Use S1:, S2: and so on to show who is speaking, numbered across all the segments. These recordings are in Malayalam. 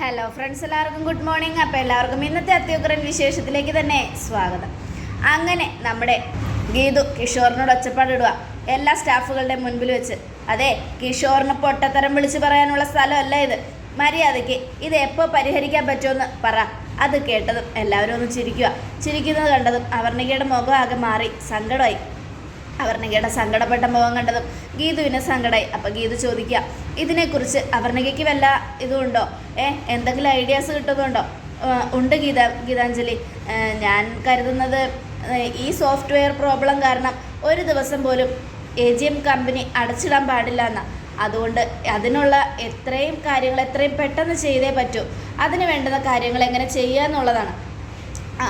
S1: ഹലോ ഫ്രണ്ട്സ് എല്ലാവർക്കും ഗുഡ് മോർണിംഗ് അപ്പോൾ എല്ലാവർക്കും ഇന്നത്തെ അത്യുഗ്രൻ വിശേഷത്തിലേക്ക് തന്നെ സ്വാഗതം. അങ്ങനെ നമ്മുടെ ഗീതു കിഷോറിനോട് ഒച്ചപ്പാടിടുക എല്ലാ സ്റ്റാഫുകളുടെ മുൻപിൽ വെച്ച്. അതെ കിഷോറിന് പൊട്ടത്തരം വിളിച്ച് പറയാനുള്ള സ്ഥലമല്ല ഇത്. മര്യാദയ്ക്ക് ഇത് എപ്പോൾ പരിഹരിക്കാൻ പറ്റുമെന്ന് പറ. അത് കേട്ടതും എല്ലാവരും ഒന്ന് ചിരിക്കുക. ചിരിക്കുന്നത് കണ്ടതും അവർണികയുടെ മുഖം ആകെ മാറി സങ്കടമായി. അവർണികയുടെ സങ്കടപ്പെട്ട മുഖം കണ്ടതും ഗീതുവിന് സങ്കടമായി അപ്പം ഗീതു ചോദിക്കുക ഇതിനെക്കുറിച്ച് അവർണികയ്ക്ക് വല്ല ഇതുണ്ടോ? ഏ എന്തെങ്കിലും ഐഡിയാസ് കിട്ടുന്നുണ്ടോ? ഉണ്ട് ഗീത ഗീതാഞ്ജലി. ഞാൻ കരുതുന്നത് ഈ സോഫ്റ്റ്വെയർ പ്രോബ്ലം കാരണം ഒരു ദിവസം പോലും എ ജി എം കമ്പനി അടച്ചിടാൻ പാടില്ല എന്നാണ് അതുകൊണ്ട് അതിനുള്ള എത്രയും കാര്യങ്ങൾ എത്രയും പെട്ടെന്ന് ചെയ്തേ പറ്റൂ. അതിന് വേണ്ടുന്ന കാര്യങ്ങൾ എങ്ങനെ ചെയ്യുക എന്നുള്ളതാണ്. ആ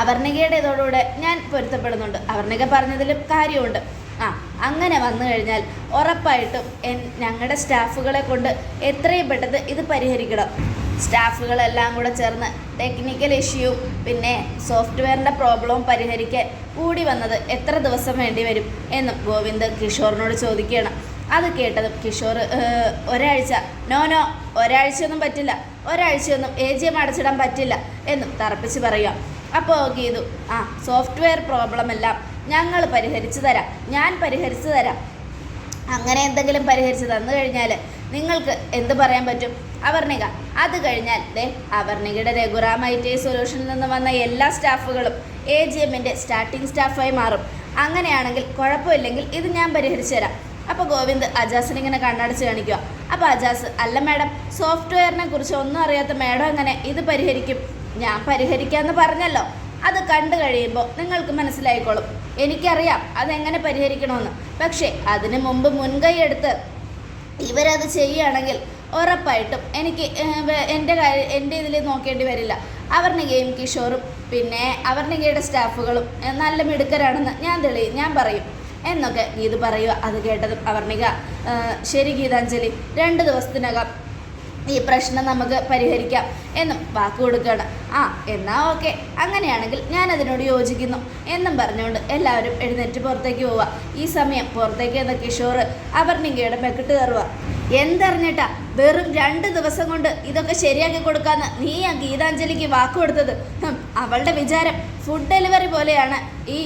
S1: അവർണികയുടെ ഇതോടുകൂടെ ഞാൻ പൊരുത്തപ്പെടുന്നുണ്ട്. അവർണിക പറഞ്ഞതിലും കാര്യമുണ്ട്. ആ അങ്ങനെ വന്നു കഴിഞ്ഞാൽ ഉറപ്പായിട്ടും എൻ ഞങ്ങളുടെ സ്റ്റാഫുകളെ കൊണ്ട് എത്രയും പെട്ടെന്ന് ഇത് പരിഹരിക്കണം. സ്റ്റാഫുകളെല്ലാം കൂടെ ചേർന്ന് ടെക്നിക്കൽ ഇഷ്യൂ പിന്നെ സോഫ്റ്റ്വെയറിന്റെ പ്രോബ്ലവും പരിഹരിക്കാൻ കൂടി വന്നത് എത്ര ദിവസം വേണ്ടി വരും എന്നും ഗോവിന്ദ് കിഷോറിനോട് ചോദിക്കുകയാണ്. അത് കേട്ടതും കിഷോർ ഒരാഴ്ച നോ നോ ഒരാഴ്ചയൊന്നും പറ്റില്ല ഒരാഴ്ചയൊന്നും എ ജി എം അടച്ചിടാൻ പറ്റില്ല എന്നും തറപ്പിച്ച് പറയുക. അപ്പോൾ ഗീതു ആ സോഫ്റ്റ്വെയർ പ്രോബ്ലം എല്ലാം ഞങ്ങൾ പരിഹരിച്ചു തരാം. ഞാൻ പരിഹരിച്ചു തരാം. അങ്ങനെ എന്തെങ്കിലും പരിഹരിച്ച് തന്നു കഴിഞ്ഞാൽ നിങ്ങൾക്ക് എന്ത് പറയാൻ പറ്റും? അവർണിക അത് കഴിഞ്ഞാൽ ദേ അവർണികയുടെ രഘുറാം ഐ ടി ഐ സൊല്യൂഷനിൽ നിന്ന് വന്ന എല്ലാ സ്റ്റാഫുകളും എ ജി എമ്മിന്റെ സ്റ്റാർട്ടിംഗ് സ്റ്റാഫായി മാറും. അങ്ങനെയാണെങ്കിൽ കുഴപ്പമില്ലെങ്കിൽ ഇത് ഞാൻ പരിഹരിച്ചു തരാം. അപ്പോൾ ഗോവിന്ദ് അജാസിനെ ഇങ്ങനെ കണ്ണടച്ച് കാണിക്കുക അപ്പോൾ അജാസ് അല്ല മാഡം സോഫ്റ്റ്വെയറിനെ കുറിച്ച് ഒന്നും അറിയാത്ത മാഡം എങ്ങനെ ഇത് പരിഹരിക്കും? ഞാൻ പരിഹരിക്കാമെന്ന് പറഞ്ഞല്ലോ. അത് കണ്ടു കഴിയുമ്പോൾ നിങ്ങൾക്ക് മനസ്സിലായിക്കോളും. എനിക്കറിയാം അതെങ്ങനെ പരിഹരിക്കണമെന്ന്. പക്ഷേ അതിനു മുമ്പ് മുൻകൈ എടുത്ത് ഇവരത് ചെയ്യുകയാണെങ്കിൽ ഉറപ്പായിട്ടും എനിക്ക് എന്റെ കാര്യം എന്റെ ഇതിൽ നോക്കേണ്ടി വരില്ല. അവർണികയും കിഷോറും പിന്നെ അവർണികയുടെ സ്റ്റാഫുകളും നല്ല മിടുക്കരാണെന്ന് ഞാൻ തെളി ഞാൻ പറയും. എന്നൊക്കെ ഗീത് പറയുക അത് കേട്ടതും അവർണിക. ശരി ഗീതാഞ്ജലി രണ്ട് ദിവസത്തിനകം ഈ പ്രശ്നം നമുക്ക് പരിഹരിക്കാം എന്നും വാക്ക് കൊടുക്കുകയാണ്. ആ എന്നാ ഓക്കെ. അങ്ങനെയാണെങ്കിൽ ഞാൻ അതിനോട് യോജിക്കുന്നു എന്നും പറഞ്ഞുകൊണ്ട് എല്ലാവരും എഴുന്നേറ്റ് പുറത്തേക്ക് പോവുക. ഈ സമയം പുറത്തേക്ക് എന്ന കിഷോർ അപർണികയുടെ പെക്കിട്ട് കയറുക. എന്തറിഞ്ഞിട്ടാ? വെറും രണ്ട് ദിവസം കൊണ്ട് ഇതൊക്കെ ശരിയാക്കി കൊടുക്കാന്ന് നീ ആ ഗീതാഞ്ജലിക്ക് വാക്ക് കൊടുത്തത്. അവളുടെ വിചാരം ഫുഡ് ഡെലിവറി പോലെയാണ്. ഈ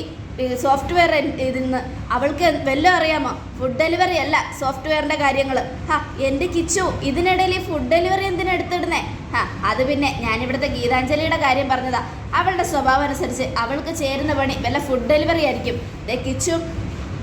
S1: സോഫ്റ്റ്വെയർ ഇതിൽ നിന്ന് അവൾക്ക് വല്ലതും അറിയാമോ? ഫുഡ് ഡെലിവറി അല്ല സോഫ്റ്റ്വെയറിന്റെ കാര്യങ്ങൾ ഹാ എന്റെ കിച്ചു ഇതിനിടയിൽ ഈ ഫുഡ് ഡെലിവറി എന്തിനാ എടുത്തിടുന്നേ? ഹാ അത് പിന്നെ ഞാനിവിടുത്തെ ഗീതാഞ്ജലിയുടെ കാര്യം പറഞ്ഞതാ. അവളുടെ സ്വഭാവം അനുസരിച്ച് അവൾക്ക് ചേരുന്ന പണി വല്ല ഫുഡ് ഡെലിവറി ആയിരിക്കും. ദേ കിച്ചു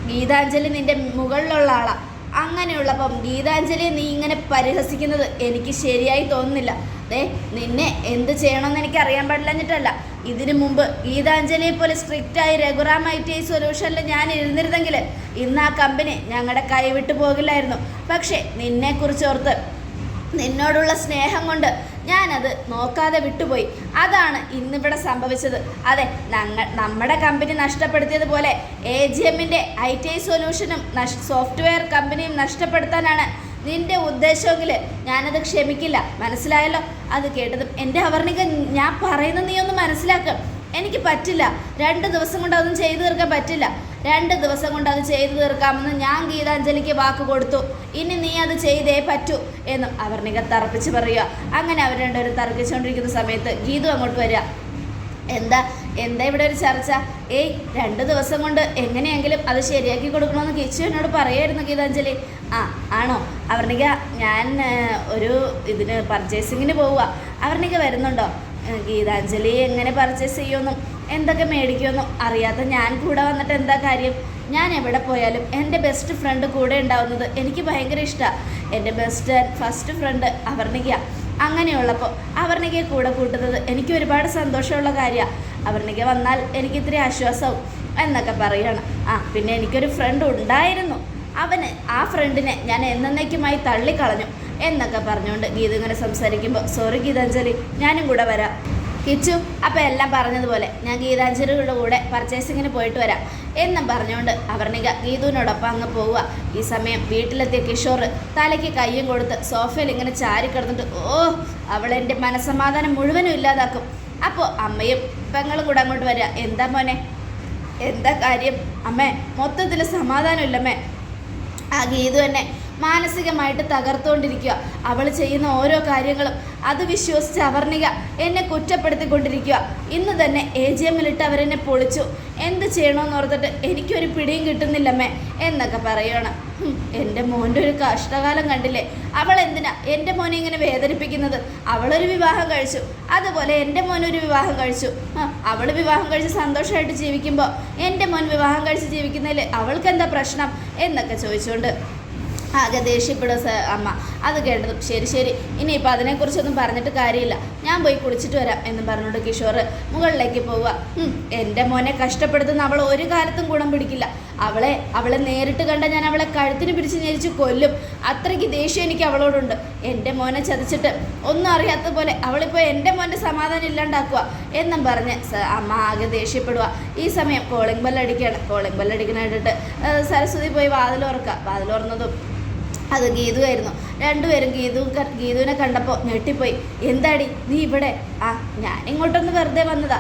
S1: ഗീതാഞ്ജലി നിന്റെ മുകളിലുള്ള ആളാണ് അങ്ങനെയുള്ളപ്പം ഗീതാഞ്ജലിയെ നീ ഇങ്ങനെ പരിഹസിക്കുന്നത് എനിക്ക് ശരിയായി തോന്നുന്നില്ല. ദേ നിന്നെ എന്ത് ചെയ്യണമെന്ന് എനിക്ക് അറിയാൻ പാടില്ലെന്നിട്ടല്ല ഇതിനു മുമ്പ് ഗീതാഞ്ജലിയെ പോലെ സ്ട്രിക്റ്റ് ആയി രഘുറാം ഐ ടി ഐ സൊല്യൂഷനിൽ ഞാൻ ഇരുന്നിരുന്നെങ്കിൽ ഇന്ന് ആ കമ്പനി ഞങ്ങളുടെ കൈവിട്ടു പോകില്ലായിരുന്നു. പക്ഷേ നിന്നെക്കുറിച്ച് ഓർത്ത് നിന്നോടുള്ള സ്നേഹം കൊണ്ട് ഞാനത് നോക്കാതെ വിട്ടുപോയി. അതാണ് ഇന്നിവിടെ സംഭവിച്ചത്. അതെ ഞങ്ങൾ നമ്മുടെ കമ്പനി നഷ്ടപ്പെടുത്തിയതുപോലെ എ ജി എമ്മിന്റെ ഐ ടി ഐ സൊല്യൂഷനും സോഫ്റ്റ്വെയർ കമ്പനിയും നഷ്ടപ്പെടുത്താനാണ് നിന്റെ ഉദ്ദേശമെങ്കിൽ ഞാനത് ക്ഷമിക്കില്ല. മനസ്സിലായല്ലോ? അത് കേട്ടതും എന്റെ അവർണിക ഞാൻ പറയുന്നത് നീ ഒന്ന് മനസ്സിലാക്കാം. എനിക്ക് പറ്റില്ല. രണ്ട് ദിവസം കൊണ്ട് അതൊന്നും ചെയ്തു തീർക്കാൻ പറ്റില്ല. രണ്ട് ദിവസം കൊണ്ട് അത് ചെയ്തു തീർക്കാമെന്ന് ഞാൻ ഗീതാഞ്ജലിക്ക് വാക്ക് കൊടുത്തു. ഇനി നീ അത് ചെയ്തേ പറ്റൂ എന്നും അവർണിക തറപ്പിച്ച് പറയുക. അങ്ങനെ അവർ രണ്ടുപേരും തർക്കിച്ചുകൊണ്ടിരിക്കുന്ന സമയത്ത് ഗീതു അങ്ങോട്ട് വരിക. എന്താ? എന്താ ഇവിടെ ഒരു ചർച്ച? ഏയ് രണ്ട് ദിവസം കൊണ്ട് എങ്ങനെയെങ്കിലും അത് ശരിയാക്കി കൊടുക്കണമെന്ന് കിച്ചു എന്നോട് പറയായിരുന്നു ഗീതാഞ്ജലി. ആ ആണോ? അവർണിക ഞാൻ ഒരു ഇതിന് പർച്ചേസിങ്ങിന് പോവുക അവർണിക വരുന്നുണ്ടോ? ഗീതാഞ്ജലി എങ്ങനെ പർച്ചേസ് ചെയ്യുമെന്നും എന്തൊക്കെ മേടിക്കുമെന്നും അറിയാത്ത ഞാൻ കൂടെ വന്നിട്ട് എന്താ കാര്യം? ഞാൻ എവിടെ പോയാലും എന്റെ ബെസ്റ്റ് ഫ്രണ്ട് കൂടെ ഉണ്ടാവുന്നത് എനിക്ക് ഭയങ്കര ഇഷ്ടമാണ് എന്റെ best and first friend Avarnika അങ്ങനെയുള്ളപ്പോൾ അവർണികയെ കൂടെ കൂട്ടുന്നത് എനിക്ക് ഒരുപാട് സന്തോഷമുള്ള കാര്യമാണ് അവർണിക വന്നാൽ എനിക്ക് ഇത്തിരി ആശ്വാസവും എന്നൊക്കെ പറയുകയാണ്. ആ പിന്നെ എനിക്കൊരു ഫ്രണ്ട് ഉണ്ടായിരുന്നു. അവന് ആ ഫ്രണ്ടിനെ ഞാൻ എന്നേക്കുമായി തള്ളിക്കളഞ്ഞു എന്നൊക്കെ പറഞ്ഞുകൊണ്ട് ഗീത ഇങ്ങനെ സംസാരിക്കുമ്പോൾ സോറി ഗീതാഞ്ജലി ഞാനും കൂടെ വരാം. കിച്ചു അപ്പം എല്ലാം പറഞ്ഞതുപോലെ ഞാൻ ഗീതാഞ്ജലിയുടെ കൂടെ പർച്ചേസിങ്ങിന് പോയിട്ട് വരാം എന്നും പറഞ്ഞുകൊണ്ട് അവർണിക ഗീതുവിനോടൊപ്പം അങ്ങ് പോവുക. ഈ സമയം വീട്ടിലെത്തിയ കിഷോർ തലയ്ക്ക് കയ്യും കൊടുത്ത് സോഫയിൽ ഇങ്ങനെ ചാരി കിടന്നിട്ട് ഓ അവളെന്റെ മനസ്സമാധാനം മുഴുവനും ഇല്ലാതാക്കും. അപ്പോൾ അമ്മയും പെങ്ങളും കൂടെ അങ്ങോട്ട് വരിക. എന്താ മോനെ? എന്താ കാര്യം? അമ്മേ മൊത്തത്തിൽ സമാധാനമില്ലമ്മേ ആ ഗീതു തന്നെ മാനസികമായിട്ട് തകർത്തുകൊണ്ടിരിക്കുക അവൾ ചെയ്യുന്ന ഓരോ കാര്യങ്ങളും അത് വിശ്വസിച്ച് അവർണിക എന്നെ കുറ്റപ്പെടുത്തിക്കൊണ്ടിരിക്കുക ഇന്ന് തന്നെ എ ജി എമ്മിലിട്ട് അവരെന്നെ പൊളിച്ചു. എന്ത് ചെയ്യണമെന്ന് ഓർത്തിട്ട് എനിക്കൊരു പിടിയും കിട്ടുന്നില്ലമ്മേ എന്നൊക്കെ പറയുകയാണ് എന്റെ മോന്റെ ഒരു കഷ്ടകാലം കണ്ടില്ലേ? അവൾ എന്തിനാ എന്റെ മോനെ ഇങ്ങനെ വേദനിപ്പിക്കുന്നത്? അവളൊരു വിവാഹം കഴിച്ചു. അതുപോലെ എന്റെ മോനൊരു വിവാഹം കഴിച്ചു. അവൾ വിവാഹം കഴിച്ച് സന്തോഷമായിട്ട് ജീവിക്കുമ്പോൾ എന്റെ മോൻ വിവാഹം കഴിച്ച് ജീവിക്കുന്നതിൽ അവൾക്ക് എന്താ പ്രശ്നം എന്നൊക്കെ ചോദിച്ചുകൊണ്ട് ആകെ ദേഷ്യപ്പെടും അമ്മ. അത് കേട്ടതും ശരി ശരി. ഇനിയിപ്പോൾ അതിനെക്കുറിച്ചൊന്നും പറഞ്ഞിട്ട് കാര്യമില്ല. ഞാൻ പോയി കുളിച്ചിട്ട് വരാം എന്ന് പറഞ്ഞുകൊണ്ട് കിഷോർ മുകളിലേക്ക് പോവുക. എന്റെ മോനെ കഷ്ടപ്പെടുത്തുന്ന അവൾ ഒരു കാലത്തും ഗുണം പിടിക്കില്ല. അവളെ അവളെ നേരിട്ട് കണ്ട ഞാൻ അവളെ കഴുത്തിന് പിടിച്ച് ഞെരിച്ച് കൊല്ലും. അത്രയ്ക്ക് ദേഷ്യം എനിക്ക് അവളോടുണ്ട്. എന്റെ മോനെ ചതിച്ചിട്ട് ഒന്നും അറിയാത്ത പോലെ അവളിപ്പോൾ എന്റെ മോന്റെ സമാധാനം ഇല്ലാണ്ടാക്കുക എന്നും പറഞ്ഞ് അമ്മ ആകെ ദേഷ്യപ്പെടുക ഈ സമയം കോളിംഗ് ബെല്ലടിക്കുകയാണ് കോളിംഗ് ബെല്ലടിക്കണായിട്ട് സരസ്വതി പോയി വാതിലുറക്കുക വാതിലുറന്നതും അത് ഗീതുവായിരുന്നു രണ്ടുപേരും ഗീതു ഗീതുവിനെ കണ്ടപ്പോൾ ഞെട്ടിപ്പോയി. എന്താടി നീ ഇവിടെ? ആ ഞാൻ ഇങ്ങോട്ടൊന്ന് വെറുതെ വന്നതാ.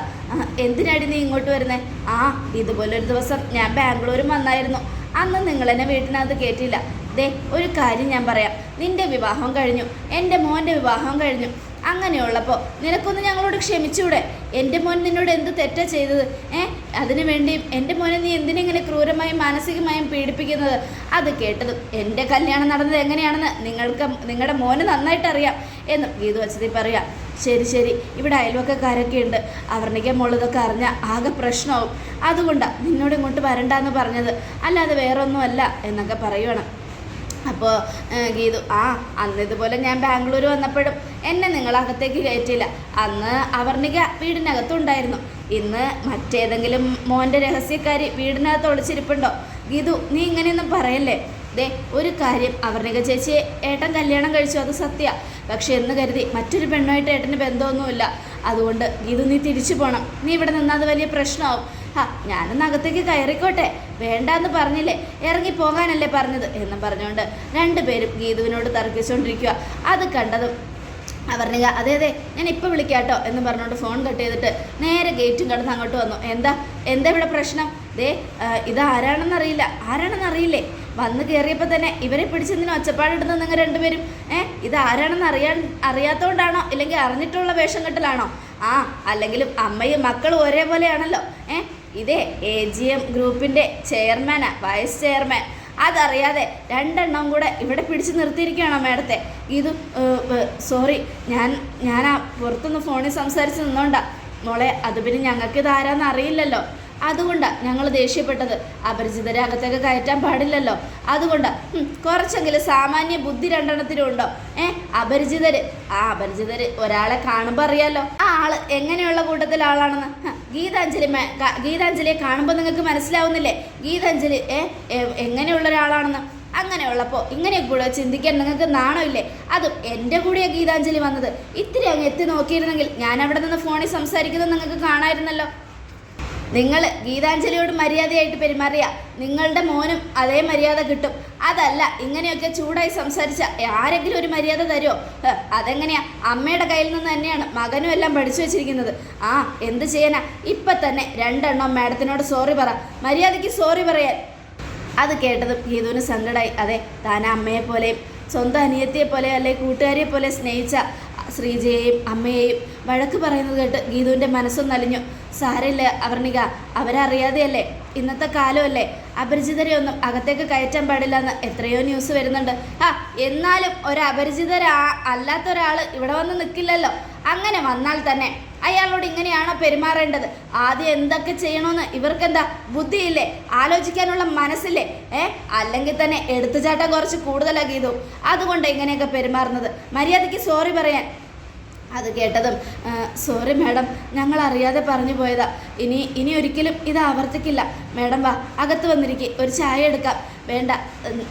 S1: എന്തിനാടി നീ ഇങ്ങോട്ട് വരുന്നേ? ആ ഇതുപോലൊരു ദിവസം ഞാൻ ബാംഗ്ലൂരും വന്നായിരുന്നു. അന്ന് നിങ്ങൾ എന്നെ വീട്ടിനകത്ത് കയറ്റിയില്ല ദേ ഒരു കാര്യം ഞാൻ പറയാം. നിന്റെ വിവാഹം കഴിഞ്ഞു. എന്റെ മോന്റെ വിവാഹം കഴിഞ്ഞു. അങ്ങനെയുള്ളപ്പോൾ നിനക്കൊന്ന് ഞങ്ങളോട് ക്ഷമിച്ചൂടെ? എന്റെ മോൻ നിന്നോട് എന്ത് തെറ്റാ ചെയ്തത്? ഏ? അതിനു വേണ്ടി എന്റെ മോനെ നീ എന്തിനെങ്ങനെ ക്രൂരമായും മാനസികമായും പീഡിപ്പിക്കുന്നത്? അത് കേട്ടതും എന്റെ കല്യാണം നടന്നത് എങ്ങനെയാണെന്ന് നിങ്ങൾക്ക് നിങ്ങളുടെ മോന് നന്നായിട്ട് അറിയാം എന്ന് ഗീതു വച്ചതി പറയാം. ശരി ശരി. ഇവിടെ അയൽവക്കക്കാരൊക്കെ ഉണ്ട്. അവർണിക മുള്ളതൊക്കെ അറിഞ്ഞാൽ ആകെ പ്രശ്നമാവും അതുകൊണ്ടാണ് നിന്നോട് ഇങ്ങോട്ട് വരണ്ടെന്ന് പറഞ്ഞത്. അല്ലാതെ വേറൊന്നുമല്ല എന്നൊക്കെ പറയുവാണ്. അപ്പോൾ ഗീതു ആ അന്ന് ഇതുപോലെ ഞാൻ ബാംഗ്ലൂർ വന്നപ്പോഴും എന്നെ നിങ്ങൾ അകത്തേക്ക് കയറ്റില്ല അന്ന് അവർണിക വീടിനകത്തുണ്ടായിരുന്നു ഇന്ന് മറ്റേതെങ്കിലും മോന്റെ രഹസ്യക്കാരി വീടിനകത്ത് ഒളിച്ചിരിപ്പുണ്ടോ? ഗീതു നീ ഇങ്ങനെയൊന്നും പറയല്ലേ? ദേ ഒരു കാര്യം. അവർണിക ചേച്ചിയെ ഏട്ടൻ കല്യാണം കഴിച്ചു അത് സത്യ. പക്ഷെ എന്ന് കരുതി മറ്റൊരു പെണ്ണുമായിട്ട് ഏട്ടന് ബന്ധമൊന്നുമില്ല. അതുകൊണ്ട് ഗീതു നീ തിരിച്ചു പോകണം നീ ഇവിടെ നിന്നാൽ അത് വലിയ പ്രശ്നമാവും. ഹാ ഞാനൊന്ന് അകത്തേക്ക് കയറിക്കോട്ടെ. വേണ്ടാന്ന് പറഞ്ഞില്ലേ? ഇറങ്ങി പോകാനല്ലേ പറഞ്ഞത് എന്നും പറഞ്ഞുകൊണ്ട് രണ്ടുപേരും ഗീതുവിനോട് തർക്കിച്ചുകൊണ്ടിരിക്കുക അത് കണ്ടതും അവർണിക അതെ അതെ ഞാൻ ഇപ്പോൾ വിളിക്കാട്ടോ എന്ന് പറഞ്ഞുകൊണ്ട് ഫോൺ കട്ട് ചെയ്തിട്ട് നേരെ ഗേറ്റും കടന്ന് അങ്ങോട്ട് വന്നു. എന്താ എന്താ ഇവിടെ പ്രശ്നം? ദേ ആരാണെന്ന് ആരാണെന്നറിയില്ല വന്ന് കയറിയപ്പോൾ തന്നെ ഇവരെ പിടിച്ചെന്തിനും ഒച്ചപ്പാടിടുന്ന നിങ്ങൾ രണ്ടുപേരും? ഏ ഇത് ആരാണെന്ന് അറിയാൻ അറിയാത്തതുകൊണ്ടാണോ ഇല്ലെങ്കിൽ അറിഞ്ഞിട്ടുള്ള വേഷം കെട്ടലാണോ? ആ അല്ലെങ്കിലും അമ്മയും മക്കളും ഒരേപോലെയാണല്ലോ. ഏ ഇതേ എ ജി എം ഗ്രൂപ്പിന്റെ ചെയർമാനാണ് വൈസ് ചെയർമാൻ. അതറിയാതെ രണ്ടെണ്ണം കൂടെ ഇവിടെ പിടിച്ച് നിർത്തിയിരിക്കുകയാണ് മേഡത്തെ. ഇത് സോറി ഞാൻ ഞാൻ ആ പുറത്തുനിന്ന് ഫോണിൽ സംസാരിച്ച് നിന്നോണ്ടാ. മോളെ അത് പിന്നെ ഞങ്ങൾക്ക് ഇതാരാന്ന് അറിയില്ലല്ലോ. അതുകൊണ്ടാണ് ഞങ്ങൾ ദേഷ്യപ്പെട്ടത്. അപരിചിതരെ അകത്തേക്ക് കയറ്റാൻ പാടില്ലല്ലോ. അതുകൊണ്ട് കുറച്ചെങ്കിലും സാമാന്യ ബുദ്ധി രണ്ടെണ്ണത്തിനും ഉണ്ടോ? ഏ അപരിചിതര്. ആ അപരിചിതര് ഒരാളെ കാണുമ്പോൾ അറിയാലോ. ആ ആൾ എങ്ങനെയുള്ള കൂട്ടത്തിൽ ആളാണെന്ന് ഗീതാഞ്ജലി ഗീതാഞ്ജലിയെ കാണുമ്പോൾ നിങ്ങൾക്ക് മനസ്സിലാവുന്നില്ലേ? ഗീതാഞ്ജലി ഏ എങ്ങനെയുള്ള ഒരാളാണെന്ന്. അങ്ങനെയുള്ളപ്പോൾ ഇങ്ങനെ കൂടെ ചിന്തിക്കാൻ നിങ്ങൾക്ക് നാണമില്ലേ അതും എന്റെ കൂടെയാ ഗീതാഞ്ജലി വന്നത്. ഇത്തിരി അങ്ങ് എത്തി നോക്കിയിരുന്നെങ്കിൽ ഞാൻ അവിടെ നിന്ന് ഫോണിൽ സംസാരിക്കുന്നത് നിങ്ങൾക്ക് കാണാമായിരുന്നല്ലോ നിങ്ങൾ ഗീതാഞ്ജലിയോട് മര്യാദയായിട്ട് പെരുമാറിയ. നിങ്ങളുടെ മോനും അതേ മര്യാദ കിട്ടും. അതല്ല ഇങ്ങനെയൊക്കെ ചൂടായി സംസാരിച്ച ആരെങ്കിലും ഒരു മര്യാദ തരുമോ അതെങ്ങനെയാ? അമ്മയുടെ കയ്യിൽ നിന്ന് തന്നെയാണ് മകനും എല്ലാം പഠിച്ചു വെച്ചിരിക്കുന്നത്. ആ എന്ത് ചെയ്യാനാ? ഇപ്പം തന്നെ രണ്ടെണ്ണം മാഡത്തിനോട് സോറി പറ. മര്യാദയ്ക്ക് സോറി പറയാൻ. അത് കേട്ടതും ഗീതുവിന് സങ്കടമായി അതെ താൻ അമ്മയെ പോലെയും സ്വന്തം അനിയത്തിയെ പോലെ അല്ലെ കൂട്ടുകാരിയെ പോലെ സ്നേഹിച്ച ശ്രീജയെയും അമ്മയെയും വഴക്ക് പറയുന്നത് കേട്ട് ഗീതുവിന്റെ മനസ്സും അലിഞ്ഞു സാരമില്ല അവർണിക. അവരറിയാതെയല്ലേ? ഇന്നത്തെ കാലമല്ലേ? അപരിചിതരെ ഒന്നും അകത്തേക്ക് കയറ്റാൻ പാടില്ല എന്ന് എത്രയോ ന്യൂസ് വരുന്നുണ്ട്. ആ എന്നാലും ഒരു അപരിചിതരാ അല്ലാത്ത ഒരാൾ ഇവിടെ വന്ന് നിൽക്കില്ലല്ലോ അങ്ങനെ വന്നാൽ തന്നെ അയാളോട് ഇങ്ങനെയാണോ പെരുമാറേണ്ടത്? ആദ്യം എന്തൊക്കെ ചെയ്യണമെന്ന് ഇവർക്കെന്താ ബുദ്ധിയില്ലേ? ആലോചിക്കാനുള്ള മനസ്സില്ലേ? ഏ അല്ലെങ്കിൽ തന്നെ എടുത്തുചാട്ടം കുറച്ച് കൂടുതലാക്കി ചെയ്തു അതുകൊണ്ട് ഇങ്ങനെയൊക്കെ പെരുമാറുന്നത്. മര്യാദയ്ക്ക് സോറി പറയാൻ. അത് കേട്ടതും സോറി മാഡം ഞങ്ങൾ അറിയാതെ പറഞ്ഞു പോയതാ. ഇനി ഇനി ഒരിക്കലും ഇത് ആവർത്തിക്കില്ല. മാഡം വാ അകത്ത് വന്നിരിക്കെ ഒരു ചായ എടുക്കാം. വേണ്ട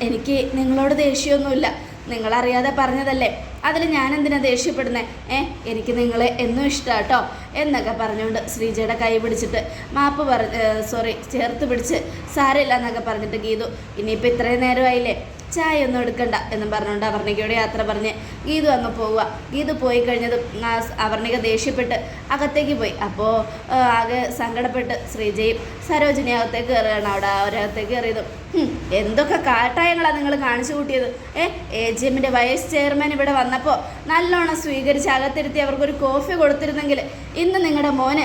S1: എനിക്ക് നിങ്ങളോട് ദേഷ്യമൊന്നുമില്ല. നിങ്ങളറിയാതെ പറഞ്ഞതല്ലേ? അതിൽ ഞാൻ എന്തിനാ ദേഷ്യപ്പെടുന്നത് ഏ എനിക്ക് നിങ്ങളെ എന്നും ഇഷ്ടമാട്ടോ എന്നൊക്കെ പറഞ്ഞുകൊണ്ട് ശ്രീജയുടെ കൈ പിടിച്ചിട്ട് മാപ്പ് പറ സോറി ചേർത്ത് പിടിച്ച് സാരമില്ല എന്നൊക്കെ പറഞ്ഞിട്ട് ഗീതു ഇനിയിപ്പോൾ ഇത്രയും നേരമായില്ലേ? ചായ ഒന്നും എടുക്കണ്ട എന്നും പറഞ്ഞുകൊണ്ട് അവർണികയുടെ യാത്ര പറഞ്ഞ് ഗീതു അങ്ങ് പോവുക. ഗീതു പോയി കഴിഞ്ഞതും അവർണിക ദേഷ്യപ്പെട്ട് അകത്തേക്ക് പോയി. അപ്പോൾ ആകെ സങ്കടപ്പെട്ട് ശ്രീജയും സരോജിനി അകത്തേക്ക് കയറുകയാണ്. അവിടെ അവരകത്തേക്ക് കയറിയതും എന്തൊക്കെ കാട്ടായങ്ങളാണ് നിങ്ങൾ കാണിച്ചു കൂട്ടിയത്? ഏ എ ജി എമ്മിന്റെ വൈസ് ചെയർമാൻ ഇവിടെ വന്നപ്പോൾ നല്ലോണം സ്വീകരിച്ച് അകത്തിരുത്തി അവർക്കൊരു കോഫി കൊടുത്തിരുന്നെങ്കിൽ ഇന്ന് നിങ്ങളുടെ മോന്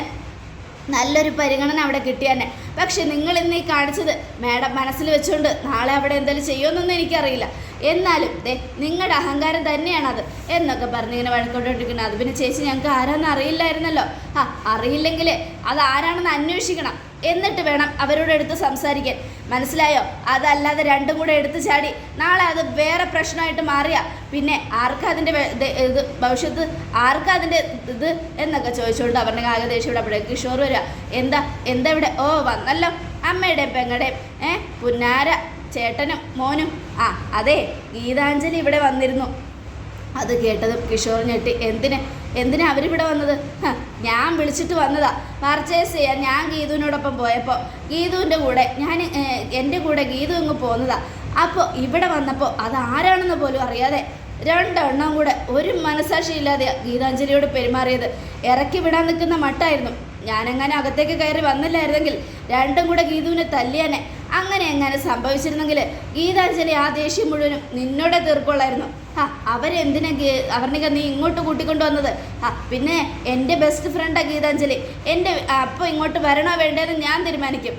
S1: നല്ലൊരു പരിഗണന അവിടെ കിട്ടിയാന്നെ പക്ഷെ നിങ്ങൾ ഇന്ന് ഈ കാണിച്ചത് മാഡം മനസ്സിൽ വെച്ചുകൊണ്ട് നാളെ അവിടെ എന്തെങ്കിലും ചെയ്യുമെന്നൊന്നും എനിക്കറിയില്ല. എന്നാലും ദേ നിങ്ങളുടെ അഹങ്കാരം തന്നെയാണ് അത് എന്നൊക്കെ പറഞ്ഞ് ഇങ്ങനെ വഴക്കൊണ്ടിരിക്കുന്നത് അത് പിന്നെ ചേച്ചി ഞങ്ങൾക്ക് ആരാന്ന് അറിയില്ലായിരുന്നല്ലോ. ആ അറിയില്ലെങ്കിൽ അത് ആരാണെന്ന് അന്വേഷിക്കണം. എന്നിട്ട് വേണം അവരോട് എടുത്ത് സംസാരിക്കാൻ. മനസ്സിലായോ? അതല്ലാതെ രണ്ടും കൂടെ എടുത്ത് ചാടി. നാളെ അത് വേറെ പ്രശ്നമായിട്ട് മാറിയ. പിന്നെ ആർക്കാ അതിന്റെ ഇത് ഭവിഷ്യത്ത്? ആർക്കാ അതിന്റെ ഇത് എന്നൊക്കെ ചോദിച്ചുകൊണ്ട് അവരുടെ ആകെ ഇവിടെ അവിടെ കിഷോർ വരിക. എന്താ? എന്താ ഇവിടെ? ഓ വന്നല്ലോ. അമ്മയുടെയും പെങ്ങളുടെയും ഏ? പുന്നാര ചേട്ടനും മോനും. ആ അതെ ഗീതാഞ്ജലി ഇവിടെ വന്നിരുന്നു. അത് കേട്ടതും കിഷോർ ഞെട്ടി. എന്തിന്? എന്തിനാ അവരിവിടെ വന്നത്? ഞാൻ വിളിച്ചിട്ട് വന്നതാ. പർച്ചേസ് ചെയ്യാൻ ഞാൻ ഗീതുവിനോടൊപ്പം പോയപ്പോൾ ഗീതുവിന്റെ കൂടെ ഞാൻ എന്റെ കൂടെ ഗീതു അങ്ങ് പോകുന്നതാ അപ്പോൾ ഇവിടെ വന്നപ്പോൾ അത് ആരാണെന്ന് പോലും അറിയാതെ രണ്ടെണ്ണം കൂടെ ഒരു മനസാക്ഷിയില്ലാതെ ഗീതാഞ്ജലിയോട് പെരുമാറിയത്. ഇറക്കി വിടാൻ നിൽക്കുന്ന മട്ടായിരുന്നു. ഞാനെങ്ങനെ അകത്തേക്ക് കയറി വന്നില്ലായിരുന്നെങ്കിൽ രണ്ടും കൂടെ ഗീതുവിനെ തല്ലിയാനെ. അങ്ങനെ എങ്ങനെ സംഭവിച്ചിരുന്നെങ്കിൽ ഗീതാഞ്ജലി ആ ദേഷ്യം മുഴുവനും നിന്നോടെ തീർക്കൊള്ളായിരുന്നു ഹാ അവരെന്തിനാ അവർണിക നീ ഇങ്ങോട്ട് കൂട്ടിക്കൊണ്ടു വന്നത്? ആ പിന്നെ എന്റെ ബെസ്റ്റ് ഫ്രണ്ടാണ് ഗീതാഞ്ജലി. എന്റെ അപ്പോൾ ഇങ്ങോട്ട് വരണോ വേണ്ടതെന്ന് ഞാൻ തീരുമാനിക്കും.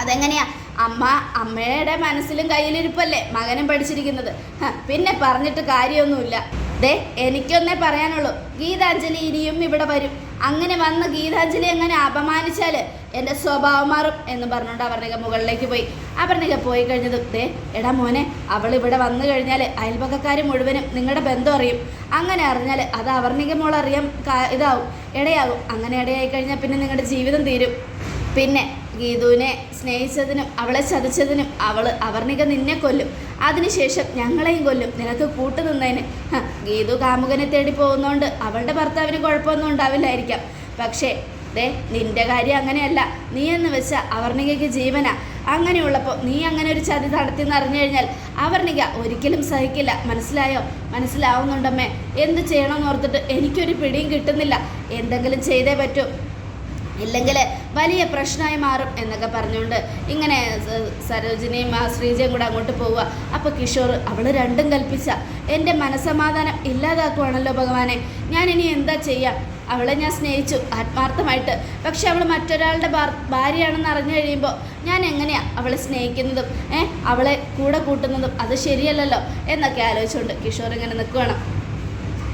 S1: അതെങ്ങനെയാ? അമ്മ അമ്മയുടെ മനസ്സിലും കയ്യിലിരിപ്പല്ലേ മകനും പഠിച്ചിരിക്കുന്നത്. പിന്നെ പറഞ്ഞിട്ട് കാര്യമൊന്നുമില്ല. ദേ എനിക്കൊന്നേ പറയാനുള്ളൂ. ഗീതാഞ്ജലി ഇനിയും ഇവിടെ വരും. അങ്ങനെ വന്ന് ഗീതാഞ്ജലി അങ്ങനെ അപമാനിച്ചാൽ എന്റെ സ്വഭാവം മാറും എന്ന് പറഞ്ഞുകൊണ്ട് അപർണിക മുകളിലേക്ക് പോയി. അപർണിക പോയി കഴിഞ്ഞത് ദേ എടാ മോനെ അവൾ ഇവിടെ വന്നു കഴിഞ്ഞാൽ അയൽപക്കക്കാർ മുഴുവനും നിങ്ങളുടെ ബന്ധം അറിയും. അങ്ങനെ അറിഞ്ഞാൽ അത് അവർണിക മോൾ അറിയാം ഇതാവും. ഇടയാകും അങ്ങനെ ഇടയായി കഴിഞ്ഞാൽ പിന്നെ നിങ്ങളുടെ ജീവിതം തീരും. പിന്നെ ഗീതുവിനെ സ്നേഹിച്ചതിനും അവളെ ചതിച്ചതിനും അവൾ അവർണിക നിന്നെ കൊല്ലും. അതിനുശേഷം ഞങ്ങളെയും കൊല്ലും. നിനക്ക് കൂട്ടു നിന്നതിന്. ഗീതു കാമുകനെ തേടി പോകുന്നതുകൊണ്ട് അവളുടെ ഭർത്താവിന് കുഴപ്പമൊന്നും ഉണ്ടാവില്ലായിരിക്കാം. പക്ഷേ ദേ നിന്റെ കാര്യം അങ്ങനെയല്ല. നീ എന്ന് വെച്ച അവർണികയ്ക്ക് ജീവനാ. അങ്ങനെയുള്ളപ്പോൾ നീ അങ്ങനെ ഒരു ചതി നടത്തിയെന്ന് അറിഞ്ഞു കഴിഞ്ഞാൽ അവർണിക ഒരിക്കലും സഹിക്കില്ല. മനസ്സിലായോ? മനസ്സിലാവുന്നുണ്ടമ്മേ. എന്ത് ചെയ്യണമെന്ന് ഓർത്തിട്ട് എനിക്കൊരു പിടിയും കിട്ടുന്നില്ല. എന്തെങ്കിലും ചെയ്തേ പറ്റൂ. ഇല്ലെങ്കിൽ വലിയ പ്രശ്നമായി മാറും എന്നൊക്കെ പറഞ്ഞുകൊണ്ട് ഇങ്ങനെ സരോജിനിയും ആ ശ്രീജയും കൂടെ അങ്ങോട്ട് പോവുക. അപ്പോൾ കിഷോർ അവൾ രണ്ടും കൽപ്പിച്ച. എന്റെ മനസമാധാനം ഇല്ലാതാക്കുവാണല്ലോ ഭഗവാനെ. ഞാൻ ഇനി എന്താ ചെയ്യുക അവളെ ഞാൻ സ്നേഹിച്ചു ആത്മാർത്ഥമായിട്ട്. പക്ഷെ അവൾ മറ്റൊരാളുടെ ഭാര്യയാണെന്ന് അറിഞ്ഞു കഴിയുമ്പോൾ ഞാൻ എങ്ങനെയാണ് അവളെ സ്നേഹിക്കുന്നതും ഏഹ് അവളെ കൂടെ കൂട്ടുന്നതും? അത് ശരിയല്ലല്ലോ? എന്നൊക്കെ ആലോചിച്ചുകൊണ്ട് കിഷോർ ഇങ്ങനെ നിൽക്കുകയാണ്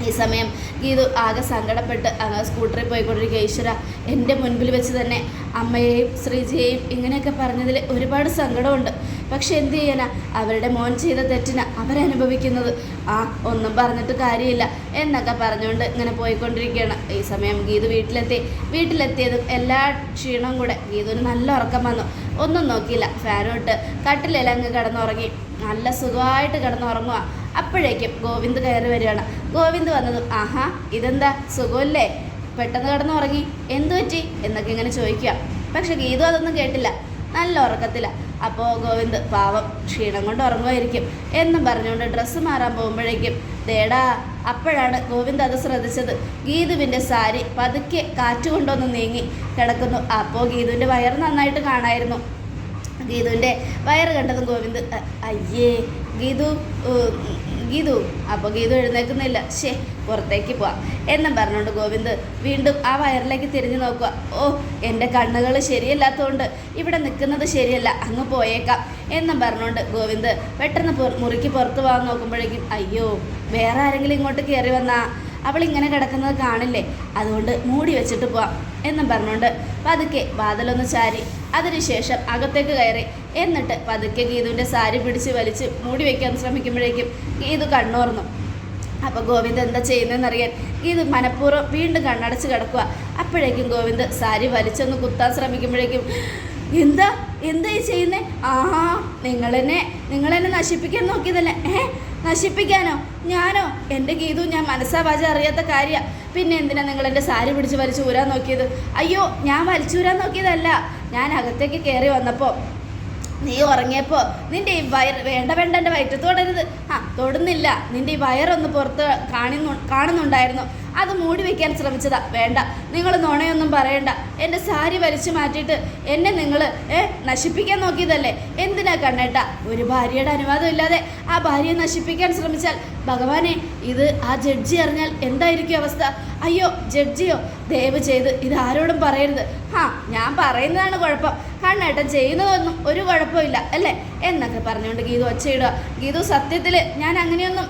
S1: ഈ സമയം ഗീതു ആകെ സങ്കടപ്പെട്ട് സ്കൂട്ടറിൽ പോയിക്കൊണ്ടിരിക്കുക. ഈശ്വര എന്റെ മുൻപിൽ വെച്ച് തന്നെ അമ്മയെയും ശ്രീജയെയും ഇങ്ങനെയൊക്കെ പറഞ്ഞതിൽ ഒരുപാട് സങ്കടമുണ്ട്. പക്ഷെ എന്ത് ചെയ്യാനാ? അവരുടെ മോൻ ചെയ്ത തെറ്റിന് അവരനുഭവിക്കുന്നത്. ആ ഒന്നും പറഞ്ഞിട്ട് കാര്യമില്ല. എന്നൊക്കെ പറഞ്ഞുകൊണ്ട് ഇങ്ങനെ പോയിക്കൊണ്ടിരിക്കുകയാണ്. ഈ സമയം ഗീതു വീട്ടിലെത്തി. വീട്ടിലെത്തിയതും എല്ലാ ക്ഷീണവും കൂടെ ഗീതുവിന് നല്ല ഉറക്കം വന്നു. ഒന്നും നോക്കിയില്ല. ഫാനോട്ട് കട്ടിലെല്ലാം അങ്ങ് കിടന്നുറങ്ങി. നല്ല സുഖമായിട്ട് കിടന്നുറങ്ങുക അപ്പോഴേക്കും ഗോവിന്ദ് കയറി വരികയാണ്. ഗോവിന്ദ് വന്നതും ആഹാ ഇതെന്താ? സുഖമല്ലേ? പെട്ടെന്ന് കിടന്നുറങ്ങി. എന്തു പറ്റി? എന്നൊക്കെ ഇങ്ങനെ ചോദിക്കുക. പക്ഷെ ഗീതു അതൊന്നും കേട്ടില്ല. നല്ല ഉറക്കത്തില്ല അപ്പോൾ ഗോവിന്ദ് പാവം ക്ഷീണം കൊണ്ട് ഉറങ്ങുമായിരിക്കും എന്നും പറഞ്ഞുകൊണ്ട് ഡ്രസ്സ് മാറാൻ പോകുമ്പോഴേക്കും ദേടാ അപ്പോഴാണ് ഗോവിന്ദ് അത് ശ്രദ്ധിച്ചത്. ഗീതുവിന്റെ സാരി പതുക്കെ കാറ്റുകൊണ്ടൊന്ന് നീങ്ങി കിടക്കുന്നു. അപ്പോൾ ഗീതുവിന്റെ വയർ നന്നായിട്ട് കാണായിരുന്നു. ഗീതുവിന്റെ വയറ് കണ്ടതും ഗോവിന്ദ് അയ്യേ ഗീതു ഗീതു അപ്പോൾ ഗീതു എഴുന്നേൽക്കുന്നില്ല. ശേ പുറത്തേക്ക് പോവാം. എന്നും പറഞ്ഞുകൊണ്ട് ഗോവിന്ദ് വീണ്ടും ആ വയറിലേക്ക് തിരിഞ്ഞു നോക്കുക ഓ എന്റെ കണ്ണുകൾ ശരിയല്ലാത്തതുകൊണ്ട് ഇവിടെ നിൽക്കുന്നത് ശരിയല്ല അങ്ങ് പോയേക്കാം. എന്നും പറഞ്ഞുകൊണ്ട് ഗോവിന്ദ് പെട്ടെന്ന് മുറുക്കി പുറത്ത് പോകാൻ നോക്കുമ്പോഴേക്കും അയ്യോ വേറെ ആരെങ്കിലും ഇങ്ങോട്ട് കയറി വന്നാ? അവൾ ഇങ്ങനെ കിടക്കുന്നത് കാണില്ലേ? അതുകൊണ്ട് മൂടി വെച്ചിട്ട് പോവാം എന്നും പറഞ്ഞുകൊണ്ട് പതുക്കെ വാതിലൊന്ന് ചാരി അതിനുശേഷം അകത്തേക്ക് കയറി. എന്നിട്ട് പതുക്കെ ഗീതുവിന്റെ സാരി പിടിച്ച് വലിച്ച് മൂടി വയ്ക്കാൻ ശ്രമിക്കുമ്പോഴേക്കും ഗീതു കണ്ണോർന്നു. അപ്പോൾ ഗോവിന്ദ് എന്താ ചെയ്യുന്നതെന്നറിയാൻ ഗീതു മനഃപൂർവം വീണ്ടും കണ്ണടച്ച് കിടക്കുക അപ്പോഴേക്കും ഗോവിന്ദ് സാരി വലിച്ചൊന്ന് കുത്താൻ ശ്രമിക്കുമ്പോഴേക്കും എന്താ? എന്താ ഈ ചെയ്യുന്നേ? ആഹാ നിങ്ങളെന്നെ നിങ്ങളെന്നെ നശിപ്പിക്കാൻ നോക്കിയതല്ലേ. ഏ നശിപ്പിക്കാനോ? ഞാനോ? എന്റെ ഗീതു ഞാൻ മനസ്സാ വാച അറിയാത്ത കാര്യ. പിന്നെ എന്തിനാ നിങ്ങൾ എന്റെ സാരി പിടിച്ച് വലിച്ചു ഊരാൻ നോക്കിയത്? അയ്യോ ഞാൻ വലിച്ചൂരാൻ നോക്കിയതല്ല. ഞാൻ അകത്തേക്ക് കയറി വന്നപ്പോൾ നീ ഉറങ്ങിയപ്പോൾ നിന്റെ ഈ വയർ വേണ്ട വേണ്ട എന്റെ വയറ്റ് തൊടരുത്. ആ തൊടുന്നില്ല. നിന്റെ ഈ വയറൊന്ന് പുറത്ത് കാണുന്നു കാണുന്നുണ്ടായിരുന്നു. അത് മൂടി വെക്കാൻ ശ്രമിച്ചതാ. വേണ്ട നിങ്ങൾ നുണയൊന്നും പറയണ്ട. എന്റെ സാരി വലിച്ചു മാറ്റിയിട്ട് എന്നെ നിങ്ങൾ നശിപ്പിക്കാൻ നോക്കിയതല്ലേ? എന്തിനാ കണ്ണേട്ട? ഒരു ഭാര്യയുടെ അനുവാദം ഇല്ലാതെ ആ ഭാര്യയെ നശിപ്പിക്കാൻ ശ്രമിച്ചാൽ ഭഗവാനെ ഇത് ആ ജഡ്ജി അറിഞ്ഞാൽ എന്തായിരിക്കും അവസ്ഥ? അയ്യോ ജഡ്ജിയോ ദയവ് ചെയ്ത് ഇത് ആരോടും പറയരുത്. ഹാ ഞാൻ പറയുന്നതാണ് കുഴപ്പം. കണ്ണേട്ടൻ ചെയ്യുന്നതൊന്നും ഒരു കുഴപ്പമില്ല അല്ലേ? എന്നൊക്കെ പറഞ്ഞുകൊണ്ട് ഗീതു ഒച്ചയിടുക. ഗീതു സത്യത്തിൽ ഞാൻ അങ്ങനെയൊന്നും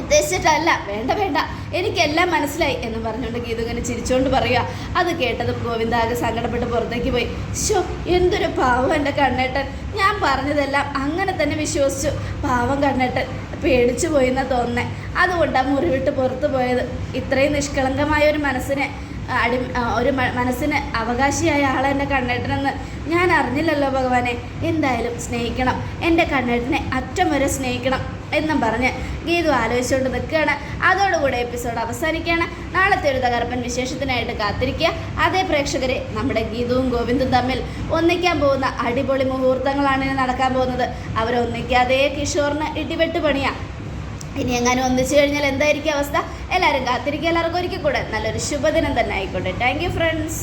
S1: ഉദ്ദേശിച്ചിട്ടല്ല. വേണ്ട വേണ്ട. എനിക്കെല്ലാം മനസ്സിലായി എന്ന് പറഞ്ഞുകൊണ്ട് ഗീതു ഇങ്ങനെ ചിരിച്ചുകൊണ്ട് പറയുക അത് കേട്ടത് ഗോവിന്ദ ആകെ സങ്കടപ്പെട്ട് പുറത്തേക്ക് പോയി. ശോ എന്തൊരു പാവം എന്റെ കണ്ണേട്ടൻ. ഞാൻ പറഞ്ഞതെല്ലാം അങ്ങനെ തന്നെ വിശ്വസിച്ചു. പാവം കണ്ണേട്ടൻ. പേടിച്ചു പോയി തോന്നേ അതുകൊണ്ടാണ് മുറിവിട്ട് പുറത്തു പോയത്. ഇത്രയും നിഷ്കളങ്കമായ ഒരു മനസ്സിനെ അടി ഒരു മനസ്സിന് അവകാശിയായ ആളെ എന്റെ കണ്ണേട്ടനെന്ന് ഞാൻ അറിഞ്ഞില്ലല്ലോ ഭഗവാനെ. എന്തായാലും സ്നേഹിക്കണം. എന്റെ കണ്ണേട്ടനെ അറ്റം വരെ സ്നേഹിക്കണം. എന്നും പറഞ്ഞ് ഗീതു ആലോചിച്ചുകൊണ്ട് നിൽക്കുകയാണ്. അതോടുകൂടെ എപ്പിസോഡ് അവസാനിക്കുകയാണ്. നാളത്തെ ഒരു തകർപ്പൻ വിശേഷത്തിനായിട്ട് കാത്തിരിക്കുക. അതേ പ്രേക്ഷകരെ നമ്മുടെ ഗീതുവും ഗോവിന്ദും തമ്മിൽ ഒന്നിക്കാൻ പോകുന്ന അടിപൊളി മുഹൂർത്തങ്ങളാണ് ഇനി നടക്കാൻ പോകുന്നത്. അവരൊന്നിക്കാതെ കിഷോറിന് ഇടിവെട്ട് പണിയാണ് ഇനി എങ്ങാനും ഒന്നിച്ചു കഴിഞ്ഞാൽ എന്തായിരിക്കും അവസ്ഥ? എല്ലാവരും കാത്തിരിക്കുക. എല്ലാവർക്കും ഒരിക്കൽ കൂടെ നല്ലൊരു ശുഭദിനം തന്നെ ആയിക്കോട്ടെ. Thank friends